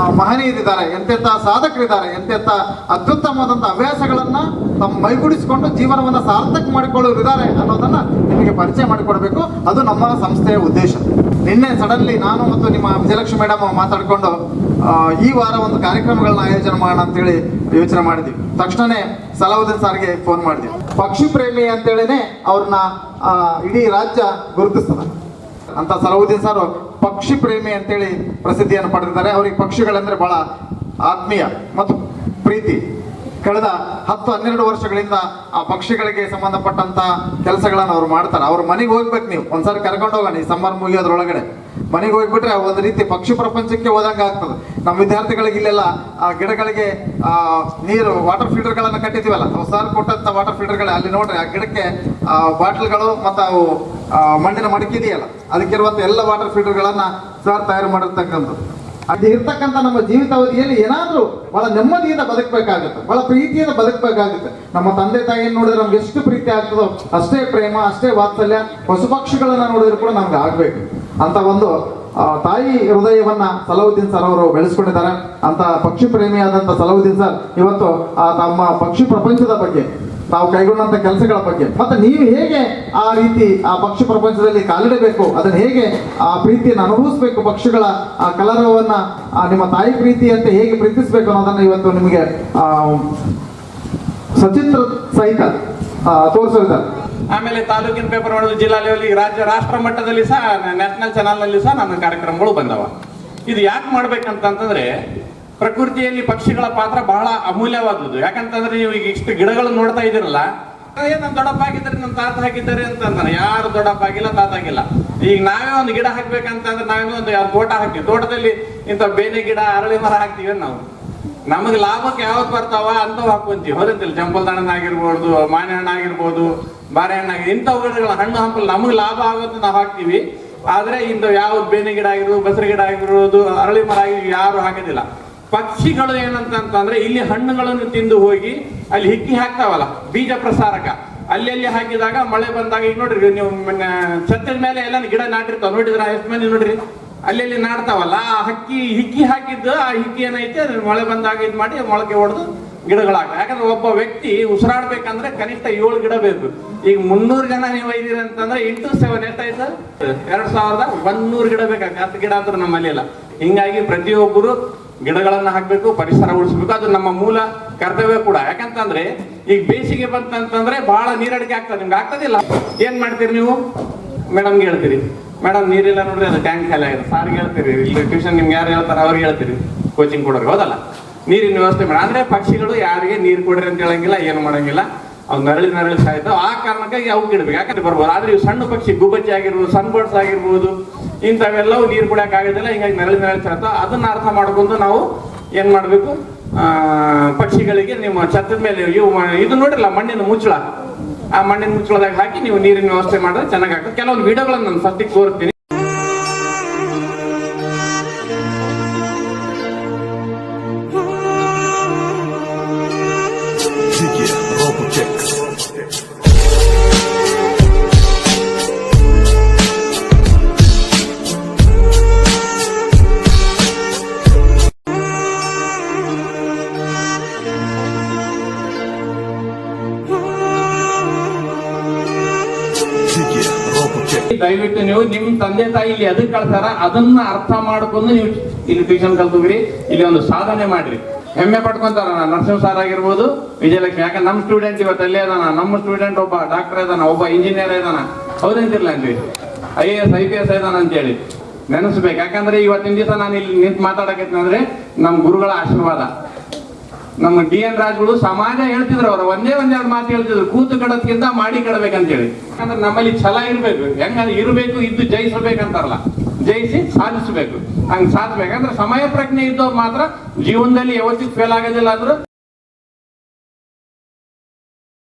ಮಹನೀಯರಿದ್ದಾರೆ, ಎಂತೆಂಥ ಸಾಧಕರಿದ್ದಾರೆ, ಎಂತೆಂಥ ಅತ್ಯುತ್ತಮವಾದಂಥ ಅಭ್ಯಾಸಗಳನ್ನ ತಮ್ಮ ಮೈಗೂಡಿಸಿಕೊಂಡು ಜೀವನವನ್ನ ಸಾರ್ಥಕ ಮಾಡಿಕೊಳ್ಳೋರಿದ್ದಾರೆ ಅನ್ನೋದನ್ನು ನಿಮಗೆ ಪರಿಚಯ ಮಾಡಿಕೊಡ್ಬೇಕು. ಅದು ನಮ್ಮ ಸಂಸ್ಥೆಯ ಉದ್ದೇಶ. ನಿನ್ನೆ ಸಡನ್ಲಿ ನಾನು ಮತ್ತು ನಿಮ್ಮ ವಿಜಯಲಕ್ಷ್ಮಿ ಮೇಡಮ್ ಮಾತಾಡಿಕೊಂಡು ಈ ವಾರ ಒಂದು ಕಾರ್ಯಕ್ರಮಗಳನ್ನ ಆಯೋಜನೆ ಮಾಡೋಣ ಅಂತೇಳಿ ಯೋಚನೆ ಮಾಡಿದ್ವಿ. ತಕ್ಷಣನೇ ಸಲಾವುದ್ದೀನ್ ಸಾರ್ಗೆ ಫೋನ್ ಮಾಡಿದ್ವಿ. ಪಕ್ಷಿ ಪ್ರೇಮಿ ಅಂತೇಳಿನೇ ಅವ್ರನ್ನ ಇಡೀ ರಾಜ್ಯ ಗುರುತಿಸ್ತದೆ. ಅಂತ ಸಲಹುದ್ದೀನ್ ಸರ್ ಪಕ್ಷಿ ಪ್ರೇಮಿ ಅಂತೇಳಿ ಪ್ರಸಿದ್ಧಿಯನ್ನು ಪಡೆದಿದ್ದಾರೆ. ಅವರಿಗೆ ಪಕ್ಷಿಗಳಂದ್ರೆ ಬಹಳ ಆತ್ಮೀಯ ಮತ್ತು ಪ್ರೀತಿ. ಕಳೆದ ಹತ್ತು ಹನ್ನೆರಡು ವರ್ಷಗಳಿಂದ ಆ ಪಕ್ಷಿಗಳಿಗೆ ಸಂಬಂಧಪಟ್ಟಂತ ಕೆಲಸಗಳನ್ನು ಅವ್ರು ಮಾಡ್ತಾರೆ. ಅವ್ರ ಮನೆಗೆ ಹೋಗ್ಬೇಕು ನೀವು. ಒಂದ್ಸರಿ ಕರ್ಕೊಂಡು ಹೋಗೋಣ ಈ ಸಮ್ಮರ್ ಮುಗಿಯೋದ್ರೊಳಗಡೆ. ಮನೆಗೆ ಹೋಗ್ಬಿಟ್ರೆ ಒಂದು ರೀತಿ ಪಕ್ಷಿ ಪ್ರಪಂಚಕ್ಕೆ ಹೋದಂಗೆ ಆಗ್ತದೆ. ನಮ್ಮ ವಿದ್ಯಾರ್ಥಿಗಳಿಗೆ ಇಲ್ಲೆಲ್ಲ, ಆ ಗಿಡಗಳಿಗೆ ನೀರು ವಾಟರ್ ಫಿಲ್ಟರ್ಗಳನ್ನು ಕಟ್ಟಿದ್ದೀವಲ್ಲ ನಾವು ಸರ್ ಕೊಟ್ಟಂತ ವಾಟರ್ ಫಿಲ್ಟರ್ಗಳು ಅಲ್ಲಿ ನೋಡ್ರಿ ಆ ಗಿಡಕ್ಕೆ ಬಾಟ್ಲ್ಗಳು ಮತ್ತು ಅವು ಮಣ್ಣಿನ ಮಡಿಕೆ ಇದೆಯಲ್ಲ ಅದಕ್ಕಿರುವಂಥ ಎಲ್ಲ ವಾಟರ್ ಫಿಲ್ಟರ್ಗಳನ್ನ ಸರ್ ತಯಾರು ಮಾಡಿರ್ತಕ್ಕಂಥದ್ದು. ಅದು ಇರ್ತಕ್ಕಂಥ ನಮ್ಮ ಜೀವಿತಾವಧಿಯಲ್ಲಿ ಏನಾದರೂ ಬಹಳ ನೆಮ್ಮದಿಯಿಂದ ಬದುಕಬೇಕಾಗುತ್ತೆ, ಬಹಳ ಪ್ರೀತಿಯಿಂದ ಬದುಕಬೇಕಾಗುತ್ತೆ. ನಮ್ಮ ತಂದೆ ತಾಯಿಯನ್ನು ನೋಡಿದ್ರೆ ನಮ್ಗೆ ಎಷ್ಟು ಪ್ರೀತಿ ಆಗ್ತದೋ, ಅಷ್ಟೇ ಪ್ರೇಮ, ಅಷ್ಟೇ ವಾತ್ಸಲ್ಯ, ಪಶು ಪಕ್ಷಿಗಳನ್ನ ನೋಡಿದ್ರು ಕೂಡ ನಮ್ಗೆ ಆಗ್ಬೇಕು. ಅಂತ ಒಂದು ತಾಯಿ ಹೃದಯವನ್ನ ಸಲಹುದ್ದೀನ್ ಸರ್ ಅವರು ಬೆಳೆಸ್ಕೊಂಡಿದ್ದಾರೆ. ಅಂತ ಪಕ್ಷಿ ಪ್ರೇಮಿಯಾದಂಥ ಸಲಹುದ್ದೀನ್ ಸರ್ ಇವತ್ತು, ಆ, ತಮ್ಮ ಪಕ್ಷಿ ಪ್ರಪಂಚದ ಬಗ್ಗೆ, ತಾವು ಕೈಗೊಂಡಂತ ಕೆಲಸಗಳ ಬಗ್ಗೆ, ಮತ್ತೆ ನೀವು ಹೇಗೆ ಆ ರೀತಿ ಆ ಪಕ್ಷಿ ಪ್ರಪಂಚದಲ್ಲಿ ಕಾಲಿಡಬೇಕು, ಅದನ್ನ ಹೇಗೆ ಆ ಪ್ರೀತಿಯನ್ನು ಅನುಭವಿಸಬೇಕು ಪಕ್ಷಿಗಳ, ಆ ಕಲರವನ್ನ ನಿಮ್ಮ ತಾಯಿ ಪ್ರೀತಿ ಅಂತ ಹೇಗೆ ಪ್ರೀತಿಸಬೇಕು ಅನ್ನೋದನ್ನ ಇವತ್ತು ನಿಮಗೆ ಸಚಿತ್ರ ಸಹಿತ ತೋರಿಸಿದ್ದಾರೆ ಆಮೇಲೆ ತಾಲೂಕಿನ ಪೇಪರ್ ಮಾಡೋದು ಜಿಲ್ಲಾ ಲೆವೆಲ್ ರಾಜ್ಯ ರಾಷ್ಟ್ರ ಮಟ್ಟದಲ್ಲಿ ಸಹ ನ್ಯಾಷನಲ್ ಚಾನಲ್ನಲ್ಲಿ ಸಹ ನನ್ನ ಕಾರ್ಯಕ್ರಮಗಳು ಬಂದವ. ಇದು ಯಾಕೆ ಮಾಡ್ಬೇಕಂತಂತಂದ್ರೆ, ಪ್ರಕೃತಿಯಲ್ಲಿ ಪಕ್ಷಿಗಳ ಪಾತ್ರ ಬಹಳ ಅಮೂಲ್ಯವಾದದ್ದು. ಯಾಕಂತಂದ್ರೆ ನೀವು ಈಗ ಇಷ್ಟು ಗಿಡಗಳನ್ನು ನೋಡ್ತಾ ಇದ್ದೀರಲ್ಲ ನನ್ನ ದೊಡ್ಡಪ್ಪ ಹಾಕಿದ್ರೆ ನನ್ನ ತಾತ ಹಾಕಿದ್ದಾರೆ ಅಂತ ಅಂತಾನೆ ಯಾರು ದೊಡ್ಡಪ್ಪ ಆಗಿಲ್ಲ ತಾತ ಆಗಿಲ್ಲ ಈಗ ನಾವೇ ಒಂದು ಗಿಡ ಹಾಕ್ಬೇಕಂತಂದ್ರೆ ನಾವೇ ಒಂದು ತೋಟ ಹಾಕ್ತೀವಿ. ತೋಟದಲ್ಲಿ ಇಂಥ ಬೇನೆ ಗಿಡ, ಅರಳಿ ಮರ ಹಾಕ್ತೀವಿ ನಾವು ನಮಗೆ ಲಾಭಕ್ಕೆ ಯಾವ್ದು ಬರ್ತಾವ ಅಂತ ಹಾಕೊಂತೀವಿ. ಹೌದಂತಿಲ್ಲ ಜಂಪಲ್ ಆಗಿರ್ಬೋದು ಮಾನೆ ಹಣ್ಣು ಆಗಿರ್ಬೋದು ಬಾರೆಹಣ್ಣು ಆಗಿ ಇಂಥವು ಗಿಡಗಳ ಹಣ್ಣು ಹಂಪಲು ನಮಗೆ ಲಾಭ ಆಗುತ್ತೆ ನಾವು ಹಾಕ್ತೀವಿ. ಆದ್ರೆ ಇಂಥ ಯಾವ ಬೇನೆ ಗಿಡ ಆಗಿರ್ಬೋದು ಬಸರಿ ಗಿಡ ಆಗಿರ್ಬೋದು, ಅರಳಿ ಮರ ಆಗಿ ಯಾರು ಹಾಕೋದಿಲ್ಲ. ಪಕ್ಷಿಗಳು ಏನಂತ ಅಂತಂದ್ರೆ ಇಲ್ಲಿ ಹಣ್ಣುಗಳನ್ನು ತಿಂದು ಹೋಗಿ ಅಲ್ಲಿ ಹಿಕ್ಕಿ ಹಾಕ್ತಾವಲ್ಲ, ಬೀಜ ಪ್ರಸಾರಕ. ಅಲ್ಲಿ ಹಾಕಿದಾಗ ಮಳೆ ಬಂದಾಗ ಈಗ ನೋಡ್ರಿ, ನೀವು ಛತ್ತದ ಮೇಲೆ ಎಲ್ಲ ಗಿಡ ನಾಟಿರ್ತಾವ. ನೋಡಿದ್ರ? ಎಷ್ಟು ಮಂದಿ ನೋಡ್ರಿ? ಅಲ್ಲಿ ನಾಡ್ತಾವಲ್ಲ, ಆ ಹಕ್ಕಿ ಹಿಕ್ಕಿ ಹಾಕಿದ್ದು, ಆ ಹಿಕ್ಕಿ ಏನೈತೆ ಮಳೆ ಬಂದಾಗ ಇದು ಮಾಡಿ, ಮೊಳಕೆ ಹೊಡೆದು ಗಿಡಗಳಾಗ್ತವೆ ಯಾಕಂದ್ರೆ ಒಬ್ಬ ವ್ಯಕ್ತಿ ಉಸಿರಾಡ್ಬೇಕಂದ್ರೆ ಕನಿಷ್ಠ ಏಳು ಗಿಡ ಬೇಕು. ಈಗ ಮುನ್ನೂರು ಜನ ನೀವು ಒಯ್ದಿರಿ ಅಂತಂದ್ರೆ ಇಂಟು ಸೆವೆನ್ ಎಷ್ಟಾಯ್ತು ಎರಡ್ ಸಾವಿರದ ಒಂದೂರು ಗಿಡ ಬೇಕಾಗ್ತದೆ ಹತ್ತು ಗಿಡ ಅಂದ್ರೆ ನಮ್ಮಲ್ಲಿ ಇಲ್ಲ. ಹಿಂಗಾಗಿ ಪ್ರತಿಯೊಬ್ಬರು ಗಿಡಗಳನ್ನ ಹಾಕ್ಬೇಕು, ಪರಿಸರ ಉಳಿಸ್ಬೇಕು. ಅದು ನಮ್ಮ ಮೂಲ ಕರ್ತವ್ಯ ಕೂಡ. ಯಾಕಂತಂದ್ರೆ, ಈಗ ಬೇಸಿಗೆ ಬಂತಂತಂದ್ರೆ ಬಹಳ ನೀರಡಿಕೆ ಆಗ್ತದೆ. ನಿಮ್ಗೆ ಆಗ್ತದಿಲ್ಲ? ಏನ್ ಮಾಡ್ತೀರಿ ನೀವು? ಮೇಡಮ್ಗೆ ಹೇಳ್ತೀರಿ. ಮೇಡಮ್, ನೀರಿಲ್ಲ ನೋಡ್ರಿ, ಅದು ಟ್ಯಾಂಕ್ ಖಾಲಿ ಆಗಿದೆ. ಸಾರ್ಗೆ ಹೇಳ್ತೀರಿ, ಇಲ್ಲಿ ಟ್ಯೂಷನ್ ನಿಮ್ಗೆ ಯಾರು ಹೇಳ್ತಾರೆ ಅವ್ರಿಗೆ ಹೇಳ್ತೀರಿ. ಕೋಚಿಂಗ್ ಕೊಡೋರು ಹೌದಲ್ಲ? ನೀರಿನ ವ್ಯವಸ್ಥೆ ಮಾಡಿ ಅಂದ್ರೆ ಪಕ್ಷಿಗಳು ಯಾರಿಗೆ ನೀರು ಕೊಡ್ರಿ ಅಂತ ಹೇಳಂಗಿಲ್ಲ, ಏನು ಮಾಡಂಗಿಲ್ಲ. ಅವು ನರಳಿ ನರಳಿ ಸಾಯ್ತಾವ ಆ ಕಾರಣಕ್ಕಾಗಿ ಅವು ಇಡ್ಬೇಕು. ಯಾಕಂದ್ರೆ ಬರ್ಬೋದು. ಆದ್ರೆ ಇವು ಸಣ್ಣ ಪಕ್ಷಿ, ಗುಬ್ಬಚ್ಚಿ ಆಗಿರ್ಬೋದು ಸನ್ ಬರ್ಡ್ಸ್ ಆಗಿರ್ಬೋದು, ಇಂಥವೆಲ್ಲವೂ ನೀರು ಕುಡಿಯಕ್ ಆಗೋದಿಲ್ಲ. ಹಿಂಗಾಗಿ ನರಳಿ ನರಳಿ ಸಾಯ್ತಾವ ಅದನ್ನ ಅರ್ಥ ಮಾಡ್ಕೊಂಡು ನಾವು ಏನ್ ಮಾಡ್ಬೇಕು? ಪಕ್ಷಿಗಳಿಗೆ ನಿಮ್ಮ ಛತ್ತದ ಮೇಲೆ ಇವು ಇದು ನೋಡಿರಲ್ಲ, ಮಣ್ಣಿನ ಮುಚ್ಚಳ. ಆ ಮಣ್ಣಿನ ಮುಚ್ಚಳದಾಗ ಹಾಕಿ ನೀವು ನೀರಿನ ವ್ಯವಸ್ಥೆ ಮಾಡಿದ್ರೆ ಚೆನ್ನಾಗಾಗ್ತದೆ. ಕೆಲವೊಂದು ವಿಡಿಯೋಗಳನ್ನು ನಾನು ಫಸ್ಟಿಗೆ ತೋರಿಸ್ತೀನಿ. ದಯವಿಟ್ಟು ನೀವು ನಿಮ್ ತಂದೆ ತಾಯಿ ಇಲ್ಲಿ ಅದಕ್ಕೆ ಕಳ್ಸಾರ ಅದನ್ನ ಅರ್ಥ ಮಾಡ್ಕೊಂಡು ನೀವು ಇಲ್ಲಿ ಟ್ಯೂಷನ್ ಕಲ್ತುಗ್ರಿ ಇಲ್ಲಿ ಒಂದು ಸಾಧನೆ ಮಾಡ್ರಿ. ಹೆಮ್ಮೆ ಪಡ್ಕೊಂತಾರ ನರಸಿಂಹ ಸಾರ್ ಆಗಿರ್ಬೋದು, ವಿಜಯಲಕ್ಷ್ಮಿ. ಯಾಕಂದ್ರೆ ನಮ್ಮ ಸ್ಟೂಡೆಂಟ್ ಇವತ್ತು ಅಲ್ಲೇ ಅದಾನ. ನಮ್ಮ ಸ್ಟೂಡೆಂಟ್ ಒಬ್ಬ ಡಾಕ್ಟರ್ ಇದಾನ, ಒಬ್ಬ ಇಂಜಿನಿಯರ್ ಇದಾನ. ಹೌದಂತಿರ್ಲ ಅಂದ್ವಿ. I A S I P S ಇದಾನ ಅಂತೇಳಿ. ನೆನೆಸ್ಬೇಕು. ಯಾಕಂದ್ರೆ ಇವತ್ತಿನ ದಿವಸ ನಾನು ಇಲ್ಲಿ ನಿಂತು ಮಾತಾಡಕತ್ತೀನಿ ಅಂದ್ರೆ ನಮ್ಮ ಗುರುಗಳ ಆಶೀರ್ವಾದ. ನಮ್ಮ ಡಿ ಎನ್ ರಾಜ್ಗಳು ಸಮಾಜ ಹೇಳ್ತಿದ್ರು ಅವ್ರು, ಒಂದೇ ಒಂದೆರಡು ಮಾತು ಹೇಳ್ತಿದ್ರು, ಕೂತು ಕಡೋದ್ಕಿಂತ ಮಾಡಿ ಕಡಬೇಕಂತೇಳಿ. ಯಾಕಂದ್ರೆ ನಮ್ಮಲ್ಲಿ ಛಲ ಇರ್ಬೇಕು. ಹೆಂಗ ಇರಬೇಕು, ಇದ್ದು ಜಯಿಸಬೇಕಂತಾರಲ್ಲ. ಜಯಿಸಿ ಸಾಧಿಸಬೇಕು. ಹಂಗ್ ಸಾಧಿಸ್ಬೇಕಂದ್ರೆ ಸಮಯ ಪ್ರಜ್ಞೆ ಇದ್ದವ್ರು ಮಾತ್ರ ಜೀವನದಲ್ಲಿ ಯಾವತ್ತಿಗೂ ಫೇಲ್ ಆಗೋದಿಲ್ಲ ಆದ್ರೂ